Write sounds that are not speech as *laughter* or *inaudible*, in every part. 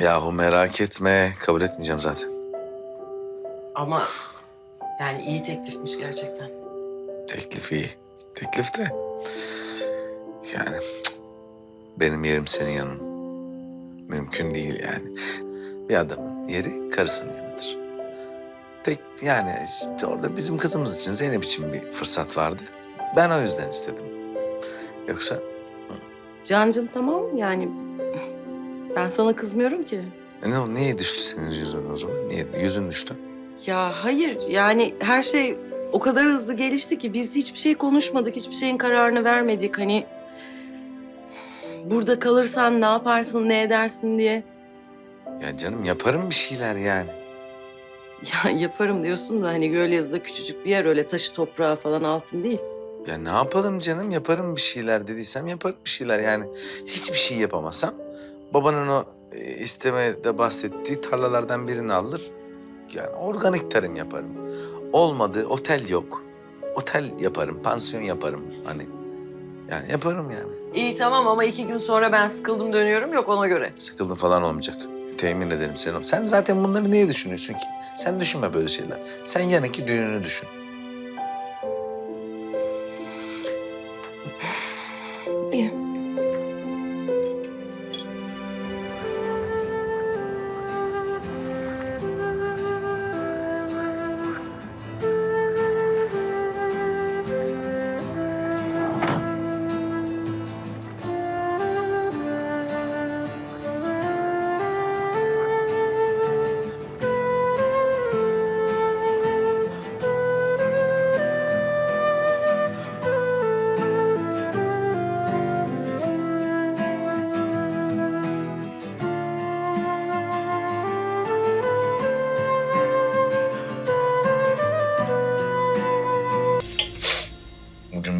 Yahu merak etme. Kabul etmeyeceğim zaten. Ama yani iyi teklifmiş gerçekten. Teklif iyi. Teklif de yani cık, benim yerim senin yanın. Mümkün değil yani. Bir adamın yeri karısının yanıdır. Tek yani işte orada bizim kızımız için Zeynep için bir fırsat vardı. Ben o yüzden istedim. Yoksa Cancım tamam yani ben sana kızmıyorum ki. e ne, niye düştü senin yüzün o zaman? Niye yüzün düştü? Ya hayır yani her şey o kadar hızlı gelişti ki biz hiçbir şey konuşmadık, hiçbir şeyin kararını vermedik. Hani burada kalırsan ne yaparsın, ne edersin diye. Ya canım yaparım bir şeyler yani. *laughs* Ya yaparım diyorsun da hani Gölyazı'da küçücük bir yer öyle taşı toprağı falan altın değil. Ya ne yapalım canım yaparım bir şeyler dediysem yaparım bir şeyler yani. Hiçbir şey yapamazsam babanın o e, istemede bahsettiği tarlalardan birini alır. Yani organik tarım yaparım. Olmadı otel yok. Otel yaparım, pansiyon yaparım hani. Yani yaparım yani. İyi tamam ama iki gün sonra ben sıkıldım dönüyorum yok ona göre. Sıkıldın falan olmayacak. Temin ederim seni. Sen zaten bunları niye düşünüyorsun ki? Sen düşünme böyle şeyler. Sen yarınki düğününü düşün.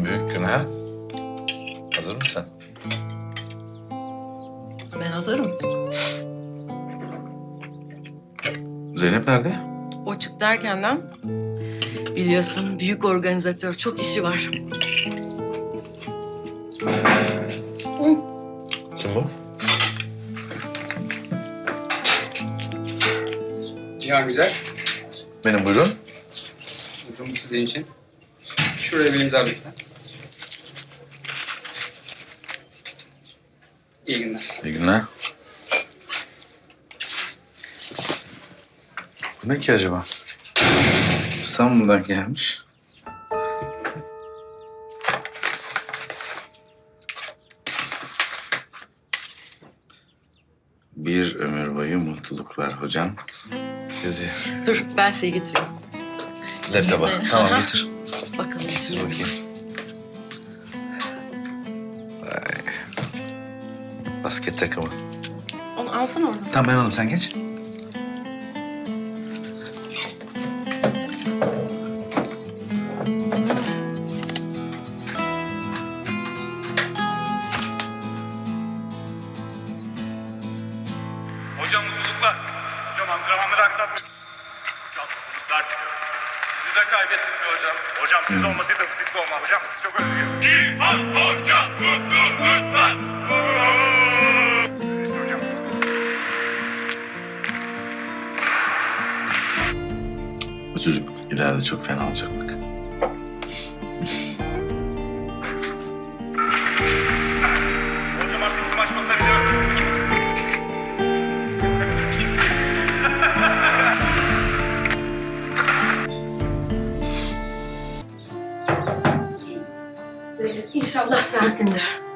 Büyük gün ha? Hazır mısın? Ben hazırım. Zeynep nerede? O çıktı erkenden. Biliyorsun büyük organizatör çok işi var. Kim bu? Cihan Güzel. Benim buyurun. Buyurun bu sizin için. Şuraya bir imza lütfen. İyi günler. İyi günler. Bu ne ki acaba? İstanbul'dan gelmiş. Bir ömür boyu mutluluklar hocam. Yazıyor. Dur ben şey getireyim. Laptopa. Tamam getir. Bakalım. Getir bakayım. Basket takımı. Onu alsana oradan. Tamam ben alayım sen geç. Hocam mutluluklar. Hocam antrenmanları aksatmıyoruz. Hocam mutluluklar diliyorum. Sizi de kaybettim be hocam. Hocam siz olmasaydınız biz de olmaz. Hocam sizi çok özlüyorum. İlhan hocam mutluluklar. Bu çocuk ileride çok fena olacak bak. Hocam artık smaç basabiliyorum. İnşallah sensindir.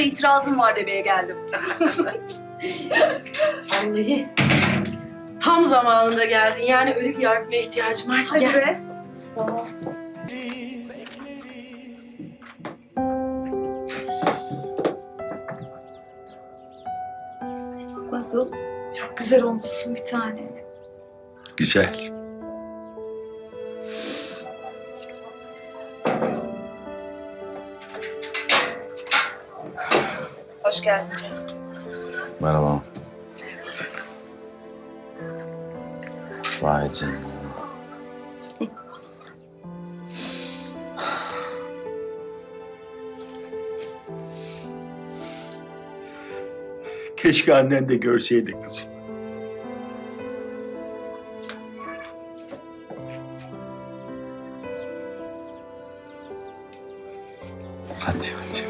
Memuruna itirazım var demeye geldim. *laughs* Vallahi tam zamanında geldin. Yani ölü bir yardıma ihtiyacım var. Hadi Gel. be. Tamam. Nasıl? Çok güzel olmuşsun bir tane. Güzel. Geldin canım. Merhaba. Vay canım. Keşke annen de görseydi kızım. Hadi hadi.